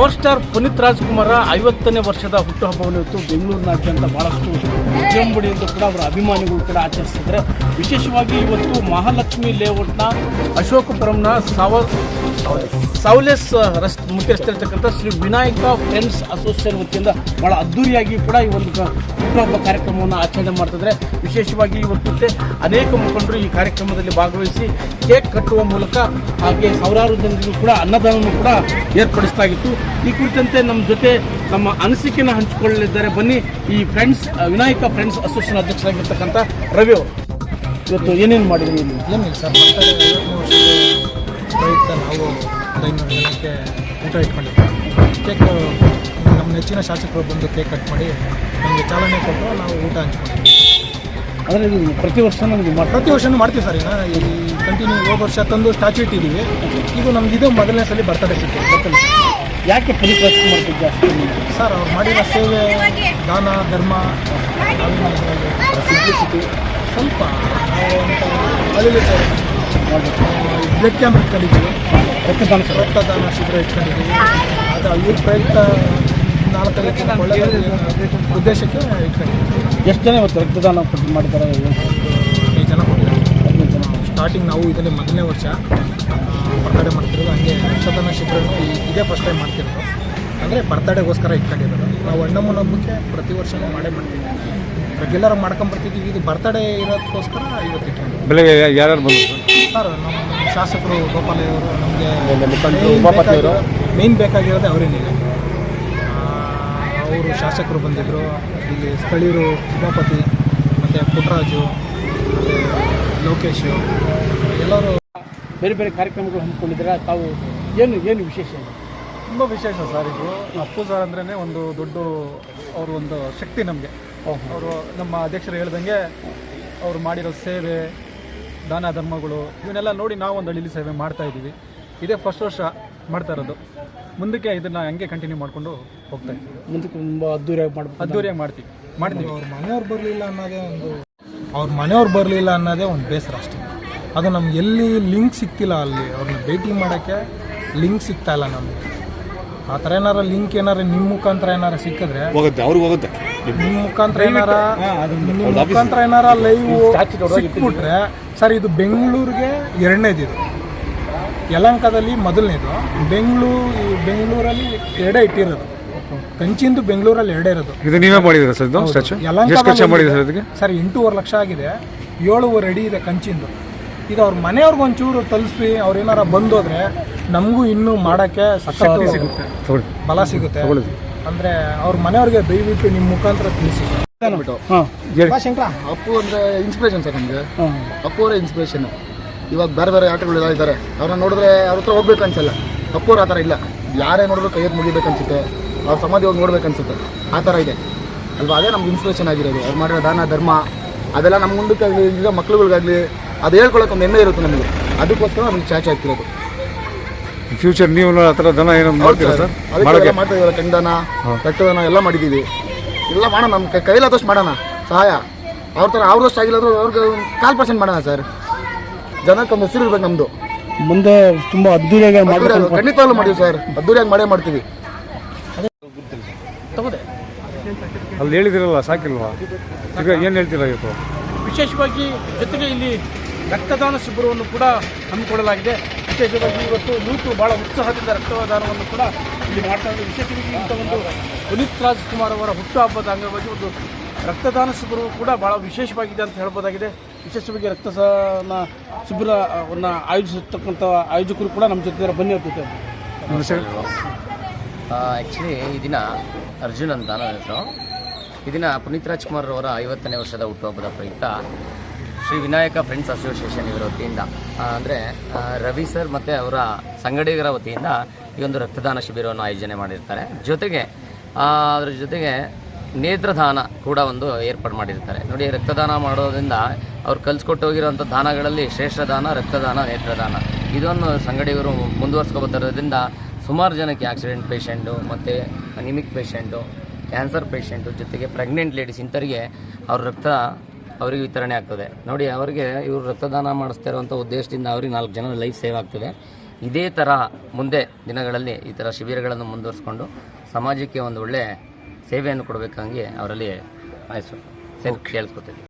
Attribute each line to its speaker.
Speaker 1: Power star Puneeth Rajkumar ಐವತ್ತನೇ ವರ್ಷದ ಹುಟ್ಟುಹಬ್ಬವನ್ನು ಇವತ್ತು ಬೆಂಗಳೂರಿನಾದ್ಯಂತ ಬಹಳಷ್ಟು ವಿಜೃಂಭಣೆಯಿಂದ ಕೂಡ ಅವರ ಅಭಿಮಾನಿಗಳು ಕೂಡ ಆಚರಿಸಿದ್ದಾರೆ. ವಿಶೇಷವಾಗಿ ಇವತ್ತು ಮಹಾಲಕ್ಷ್ಮಿ ಲೇಔಟ್ನ ಅಶೋಕಪುರಂನ ಸಾವ ಸೌಲೆಸ್ ರಸ್ತೆ ಮುಖ್ಯ ರಸ್ತೆ ಇರ್ತಕ್ಕಂಥ ಶ್ರೀ ವಿನಾಯಕ ಫ್ರೆಂಡ್ಸ್ ಅಸೋಸಿಯೇಷನ್ ವತಿಯಿಂದ ಬಹಳ ಅದ್ದೂರಿಯಾಗಿ ಕೂಡ ಈ ಒಂದು ಹುಟ್ಟುಹಬ್ಬ ಕಾರ್ಯಕ್ರಮವನ್ನು ಆಚರಣೆ ಮಾಡ್ತಿದ್ರೆ ವಿಶೇಷವಾಗಿ ಇವತ್ತು ಅನೇಕ ಮುಖಂಡರು ಈ ಕಾರ್ಯಕ್ರಮದಲ್ಲಿ ಭಾಗವಹಿಸಿ ಕೇಕ್ ಕಟ್ಟುವ ಮೂಲಕ ಹಾಗೆ ಸಾವಿರಾರು ಜನರಿಗೂ ಕೂಡ ಅನ್ನದಾನವನ್ನು ಕೂಡ ಏರ್ಪಡಿಸಲಾಗಿತ್ತು. ಈ ಕುರಿತಂತೆ ನಮ್ಮ ಜೊತೆ ನಮ್ಮ ಅನಿಸಿಕೆಯನ್ನು ಹಂಚಿಕೊಳ್ಳಲಿದ್ದಾರೆ. ಬನ್ನಿ ಈ ಫ್ರೆಂಡ್ಸ್ ವಿನಾಯಕ ಫ್ರೆಂಡ್ಸ್ ಅಸೋಸಿಯೇಷನ್ ಅಧ್ಯಕ್ಷರಾಗಿರ್ತಕ್ಕಂಥ ರವಿ ಅವರು. ಇವತ್ತು ಏನೇನು ಮಾಡಿದ್ರಿ
Speaker 2: ಏನಿಲ್ಲ ಸರ್ ಪ್ರಯುಕ್ತ ನಾವು ಒಂದು ಐನೂರು ಜನಕ್ಕೆ ಊಟ ಇಟ್ಕೊಂಡಿದ್ದೆ. ಕೇಕ್ ನಮ್ಮ ನೆಚ್ಚಿನ ಶಾಸಕರು ಬಂದು ಕೇಕ್ ಕಟ್ ಮಾಡಿ ನಮಗೆ ಚಾಲನೆ ಕೊಟ್ಟು ನಾವು ಊಟ ಹಂಚ್ಕೊಂಡಿದ್ವಿ.
Speaker 1: ಅಂದರೆ ಇದು ಪ್ರತಿ ವರ್ಷ ನಮಗೆ
Speaker 2: ಪ್ರತಿ ವರ್ಷನೂ ಮಾಡ್ತೀವಿ ಸರ್ ಈಗ ಈ ಕಂಟಿನ್ಯೂ ಹೋದ ವರ್ಷ ತಂದು ಸ್ಟ್ಯಾಚು ಇಟ್ಟಿದ್ದೀವಿ. ಇದು ನಮ್ದು ಇದು ಮೊದಲನೇ ಸಲ ಬರ್ತಡೆ ಬರ್ತಡೇ
Speaker 1: ಯಾಕೆ ಪುನೀತ್ ಮಾಡ್ತೀವಿ ಜಾಸ್ತಿ?
Speaker 2: ಸರ್ ಅವ್ರು ಮಾಡಿರೋ ಸೇವೆ ದಾನ ಧರ್ಮ ಸಿಂಪ್ಲಿಸಿಟಿ ಸ್ವಲ್ಪ ಅಲ್ಲಿ ಬ್ಲಡ್ ಕ್ಯಾಂಪ್ ಇಟ್ಕೊಂಡಿದ್ದೀವಿ
Speaker 1: ರಕ್ತದಾನ
Speaker 2: ರಕ್ತದಾನ ಶಿಬಿರ ಇಟ್ಕೊಂಡಿದ್ದೀವಿ. ಅದು ಇವ್ರ ಪ್ರಯುಕ್ತ ನಾಲ್ಕೈದು ಜನ ಒಳ್ಳೆಯ ಉದ್ದೇಶಕ್ಕೆ ಇಟ್ಕೊಂಡಿದ್ದೀವಿ.
Speaker 1: ಎಷ್ಟು ಜನ ಇವತ್ತು ರಕ್ತದಾನ ಮಾಡಿದ್ದಾರೆ?
Speaker 2: ಹದಿನೈದು ಜನ ಕೊಟ್ಟಿದ್ದಾರೆ.
Speaker 1: ಹದಿನೈದು ಜನ
Speaker 2: ಸ್ಟಾರ್ಟಿಂಗ್ ನಾವು ಇದನ್ನೇ ಮೊದಲನೇ ವರ್ಷ ಬರ್ತಡೇ ಮಾಡ್ತಿರೋದು ಹಂಗೆ ರಕ್ತದಾನ ಶಿಬಿರ ಈ- ಇದೇ ಫಸ್ಟ್ ಟೈಮ್ ಮಾಡ್ತಿರೋದು. ಅಂದರೆ ಬರ್ತಡೇಗೋಸ್ಕರ ಇಟ್ಕೊಂಡಿರೋದು. ನಾವು ಅಣ್ಣಮ್ಮನ ಹಬ್ಬಕ್ಕೆ ಪ್ರತಿ ವರ್ಷನೂ ಮಾಡೇ ಮಾಡ್ತೀವಿ. ರೆಗ್ಯುಲರ್ ಮಾಡ್ಕೊಂಬರ್ತಿದ್ವಿ ಇದು ಬರ್ತಡೇ ಇರೋದಕ್ಕೋಸ್ಕರ ಇವತ್ತು ಇಟ್ಕೊಂಡು
Speaker 3: ಬೆಳಗ್ಗೆ ಯಾರ್ಯಾರು ಬಂದರು?
Speaker 2: ಸರ್ ನಮ್ಮ ಶಾಸಕರು ಗೋಪಾಲಯ್ಯ ಅವರು
Speaker 1: ಎಲ್ಲ ಮುಖಂಡರು,
Speaker 2: ನಮಗೆ
Speaker 1: ಉಮಾಪತಿ ಅವರು.
Speaker 2: ಮೇನ್ ಬೇಕಾಗಿರೋದೇ ಅವರೇನಿಲ್ಲ ಅವರು ಶಾಸಕರು ಬಂದಿದ್ದರು ಇಲ್ಲಿ ಸ್ಥಳೀಯರು ಉಮಾಪತಿ ಮತ್ತು ಪುಟ್ರಾಜು ಮತ್ತು ಲೋಕೇಶು ಎಲ್ಲರೂ
Speaker 1: ಬೇರೆ ಬೇರೆ ಕಾರ್ಯಕ್ರಮಗಳು ಹಮ್ಮಿಕೊಂಡಿದ್ದೀರಾ? ತಾವು ಏನು ಏನು ವಿಶೇಷ
Speaker 4: ತುಂಬ ವಿಶೇಷ ಸರ್ ಇದು. ಅಪ್ಪು ಸರ್ ಅಂದ್ರೇ ಒಂದು ದೊಡ್ಡ ಅವರು ಒಂದು ಶಕ್ತಿ ನಮಗೆ. ಅವರು ನಮ್ಮ ಅಧ್ಯಕ್ಷರು ಹೇಳ್ದಂಗೆ ಅವರು ಮಾಡಿರೋ ಸೇವೆ ದಾನ ಧರ್ಮಗಳು ಇವನ್ನೆಲ್ಲ ನೋಡಿ ನಾವು ಒಂದು ಹಳ್ಳಿಲಿ ಸೇವೆ ಮಾಡ್ತಾ ಇದ್ದೀವಿ. ಇದೇ ಫಸ್ಟ್ ವರ್ಷ ಮಾಡ್ತಾ ಇರೋದು. ಮುಂದಕ್ಕೆ ಇದನ್ನು ಹಂಗೆ ಕಂಟಿನ್ಯೂ ಮಾಡಿಕೊಂಡು ಹೋಗ್ತಾ ಇದ್ದೀವಿ.
Speaker 1: ಮುಂದಕ್ಕೆ ತುಂಬ ಅದ್ದೂರಿಯಾಗಿ ಮಾಡ್ತೀವಿ
Speaker 4: ಅದ್ದೂರಿಯಾಗಿ ಮಾಡ್ತೀವಿ. ಮಾಡ್ತೀವಿ.
Speaker 2: ಅವ್ರ ಮನೆಯವ್ರು ಬರಲಿಲ್ಲ ಅನ್ನೋದೇ ಒಂದು ಅವ್ರ ಮನೆಯವ್ರು ಬರಲಿಲ್ಲ ಅನ್ನೋದೇ ಒಂದು ಬೇಸರ ಅಷ್ಟೇ. ಅದು ನಮ್ಗೆ ಎಲ್ಲಿ ಲಿಂಕ್ ಸಿಕ್ತಿಲ್ಲ ಅಲ್ಲಿ. ಅವ್ರನ್ನ ಭೇಟಿ ಮಾಡೋಕ್ಕೆ ಲಿಂಕ್ ಸಿಗ್ತಾ ಇಲ್ಲ ನಮಗೆ. ಆ ಥರ ಏನಾರ ಲಿಂಕ್ ಏನಾರ ನಿಮ್ಮ ಮುಖಾಂತರ ಏನಾರ ಸಿಕ್ಕಿದ್ರೆ
Speaker 3: ಹೋಗುತ್ತೆ ಅವ್ರಿಗೆ ಹೋಗುತ್ತೆ.
Speaker 2: ನಿಮ್ಮ ಮುಖಾಂತರ ಏನಾರ ನಿಮ್ಮ ಮುಖಾಂತರ ಏನಾರ ಲೈವ್ ಸಿಕ್ಬಿಟ್ರೆ ಸರ್ ಇದು ಬೆಂಗಳೂರಿಗೆ ಎರಡನೇದಿದು ಯಲಂಕದಲ್ಲಿ ಮೊದಲನೇದು. ಬೆಂಗಳೂರು ಬೆಂಗಳೂರಲ್ಲಿ ಎರಡೇ ಇಟ್ಟಿರೋದು. ಕಂಚಿಂದು ಬೆಂಗಳೂರಲ್ಲಿ ಎರಡೇ ಇರೋದು.
Speaker 3: ಇದು ನೀವೇ ಮಾಡಿದ್ರೆ ಸರ್ ಇದು ಸ್ಟ್ಯಾಚು ಇದಕ್ಕೆ?
Speaker 2: ಸರ್ ಎಂಟೂವರೆ ಲಕ್ಷ ಆಗಿದೆ. ಏಳುವರೆ ಅಡಿ ಇದೆ ಕಂಚಿಂದು. ಇದು ಅವ್ರ ಮನೆಯವ್ರಿಗೆ ಒಂಚೂರು ತಲುಪಿಸಿ ಅವ್ರು ಏನಾರ ಬಂದೋದ್ರೆ ನಮಗೂ ಇನ್ನೂ ಮಾಡೋಕ್ಕೆ ಸಖತ್ತು ಸಿಗುತ್ತೆ. ಬಲ ಸಿಗುತ್ತೆ. ಅಂದ್ರೆ ಅವ್ರ ಮನೆಯವ್ರಿಗೆ ದಯವಿಟ್ಟು ನಿಮ್ಮ ಮುಖಾಂತರ ತಿಳಿಸಿ. ಶಂಕರ.
Speaker 5: ಅಪ್ಪು ಅಂದರೆ ಇನ್ಸ್ಪಿರೇಷನ್ ಸರ್ ನಮಗೆ. ಅಪ್ಪು ಅವರೇ ಇನ್ಸ್ಪಿರೇಷನ್ ಇವಾಗ ಬೇರೆ ಬೇರೆ ಆಟಗಳೆಲ್ಲ ಇದ್ದಾರೆ ಅವ್ರನ್ನ ನೋಡಿದ್ರೆ ಅವ್ರ ಹತ್ರ ಹೋಗ್ಬೇಕು ಅನ್ಸಲ್ಲ ಅಪ್ಪು ಅವ್ರ ಆ ಥರ ಇಲ್ಲ. ಯಾರೇ ನೋಡಿದ್ರು ಕೈಯೆತ್ತು ಮುಗಿಬೇಕು ಅನ್ಸುತ್ತೆ ಅವ್ರ ಸಮಾಧಿ ಹೋಗಿ ನೋಡ್ಬೇಕು ಅನ್ಸುತ್ತೆ ಆ ಥರ ಇದೆ. ಅಲ್ವಾ? ಅದೇ ನಮ್ಗೆ ಇನ್ಸ್ಪಿರೇಷನ್ ಆಗಿರೋದು. ಅವ್ರು ಮಾಡಿರೋ ದಾನ ಧರ್ಮ ಅದೆಲ್ಲ ನಮ್ಮ ಮುಂದಕ್ಕಾಗಲಿ ಈಗ ಮಕ್ಳುಗಳಿಗಾಗಲಿ ಅದು ಹೇಳ್ಕೊಳಕ್ಕೆ ಒಂದು ಹೆಮ್ಮೆ ಇರುತ್ತೆ ನಮಗೆ. ಅದಕ್ಕೋಸ್ಕರ ನಮ್ಗೆ ಚಾಚ್ ಆಗ್ತಿರೋದು.
Speaker 3: ಫ್ಯೂಚರ್ ನೀವು ಆ ಥರ ದನ ಏನೋ ಮಾಡ್ತೀರಾ ಸರ್.
Speaker 5: ಅದಕ್ಕೆ ಮಾಡ್ತಾ ಇದ್ದೀವಲ್ಲ ಕಣ್ದಾನ ರಕ್ತದಾನ ಎಲ್ಲ ಮಾಡಿದ್ದೀವಿ. ಎಲ್ಲ ಮಾಡೋಣ ನಮ್ಮ ಕೈ ಕೈಲಾದಷ್ಟು ಮಾಡೋಣ. ಸಹಾಯ. ಅವ್ರ ಥರ ಅವ್ರದಷ್ಟು ಆಗಿಲ್ಲ ಅಂದ್ರೆ ಅವ್ರಿಗೆ ಒಂದು ಕಾಲು ಪರ್ಸೆಂಟ್ ಮಾಡೋಣ ಸರ್. ಜನಕ್ಕೆ ಒಂದು ಹೆಸರು ಇರ್ಬೇಕು ನಮ್ಮದು
Speaker 1: ಮುಂದೆ ತುಂಬ ಅದ್ದೂರಿಯಾಗಿ ಮಾಡಬೇಕು
Speaker 5: ಖಂಡಿತವಾಗ್ಲೂ ಮಾಡಿವಿ ಸರ್. ಅದ್ದೂರಿಯಾಗಿ ಮಾಡೇ ಮಾಡ್ತೀವಿ.
Speaker 1: ತಗೋದೆ
Speaker 3: ಅಲ್ಲಿ ಹೇಳಿದಿರಲ್ಲ ಸಾಕಿಲ್ವಾ? ಈಗ ಏನು ಹೇಳ್ತೀರಾ ಇವತ್ತು?
Speaker 1: ವಿಶೇಷವಾಗಿ ಜೊತೆಗೆ ಇಲ್ಲಿ ರಕ್ತದಾನ ಶಿಬಿರವನ್ನು ಕೂಡ ಹಮ್ಮಿಕೊಳ್ಳಲಾಗಿದೆ. ವಿಶೇಷವಾಗಿ ಇವತ್ತು ನೂತು ಬಹಳ ಉತ್ಸಾಹದಿಂದ ರಕ್ತದಾನವನ್ನು ಕೂಡ ಇಲ್ಲಿ ಮಾಡ್ತಾ ಇದ್ದಾರೆ. ವಿಶೇಷವಾಗಿ ಇಂಥ ಒಂದು ಪುನೀತ್ ರಾಜ್ಕುಮಾರ್ ಅವರ ಹುಟ್ಟುಹಬ್ಬದ ಅಂಗವಾಗಿ ಒಂದು ರಕ್ತದಾನ ಶಿಬಿರವು ಕೂಡ ಬಹಳ ವಿಶೇಷವಾಗಿದೆ ಅಂತ ಹೇಳ್ಬೋದಾಗಿದೆ. ವಿಶೇಷವಾಗಿ ರಕ್ತದಾನ ಶಿಬಿರವನ್ನು ಆಯೋಜಿಸತಕ್ಕಂಥ ಆಯೋಜಕರು ಕೂಡ ನಮ್ಮ ಜೊತೆ. ಬನ್ನಿ ಜೊತೆ.
Speaker 6: ಆ್ಯಕ್ಚುಲಿ ಈ ದಿನ ಅರ್ಜುನ್ ಅಂತ ನನ್ನ ಹೆಸರು ಈ ದಿನ ಪುನೀತ್ ರಾಜ್ಕುಮಾರ್ ಅವರ ಐವತ್ತನೇ ವರ್ಷದ ಹುಟ್ಟುಹಬ್ಬದ ಪ್ರಯುಕ್ತ ಶ್ರೀ ವಿನಾಯಕ ಫ್ರೆಂಡ್ಸ್ ಅಸೋಸಿಯೇಷನ್ ಇವರ ವತಿಯಿಂದ ಅಂದರೆ ರವಿ ಸರ್ ಮತ್ತು ಅವರ ಸಂಗಡಿಗರ ವತಿಯಿಂದ ಈ ಒಂದು ರಕ್ತದಾನ ಶಿಬಿರವನ್ನು ಆಯೋಜನೆ ಮಾಡಿರ್ತಾರೆ. ಜೊತೆಗೆ ಅದರ ಜೊತೆಗೆ ನೇತ್ರದಾನ ಕೂಡ ಒಂದು ಏರ್ಪಾಡು ಮಾಡಿರ್ತಾರೆ. ನೋಡಿ, ರಕ್ತದಾನ ಮಾಡೋದ್ರಿಂದ ಅವ್ರು ಕಲ್ಸ್ಕೊಟ್ಟು ಹೋಗಿರೋಂಥ ದಾನಗಳಲ್ಲಿ ಶ್ರೇಷ್ಠ ದಾನ ರಕ್ತದಾನ, ನೇತ್ರದಾನ. ಇದನ್ನು ಸಂಗಡಿಗರು ಮುಂದುವರ್ಸ್ಕೊಬತ್ತಿರೋದ್ರಿಂದ ಸುಮಾರು ಜನಕ್ಕೆ ಆಕ್ಸಿಡೆಂಟ್ ಪೇಷೆಂಟು ಮತ್ತು ಅನಿಮಿಕ್ ಪೇಷೆಂಟು ಕ್ಯಾನ್ಸರ್ ಪೇಷಂಟು ಜೊತೆಗೆ ಪ್ರೆಗ್ನೆಂಟ್ ಲೇಡೀಸ್ ಇಂಥವರಿಗೆ ಅವ್ರ ರಕ್ತ ಅವರಿಗೆ ವಿತರಣೆ ಆಗ್ತದೆ. ನೋಡಿ ಅವರಿಗೆ ಇವರು ರಕ್ತದಾನ ಮಾಡಿಸ್ತಾ ಇರುವಂಥ ಉದ್ದೇಶದಿಂದ ಅವ್ರಿಗೆ ನಾಲ್ಕು ಜನ ಲೈಫ್ ಸೇವ್ ಆಗ್ತದೆ. ಇದೇ ಥರ ಮುಂದೆ ದಿನಗಳಲ್ಲಿ ಈ ಥರ ಶಿಬಿರಗಳನ್ನು ಮುಂದುವರಿಸ್ಕೊಂಡು ಸಮಾಜಕ್ಕೆ ಒಂದು ಒಳ್ಳೆ ಸೇವೆಯನ್ನು ಕೊಡಬೇಕಂಗೆ ಅವರಲ್ಲಿ ಆಯ್ಸು ಕೇಳಿಸ್ಕೊತೀವಿ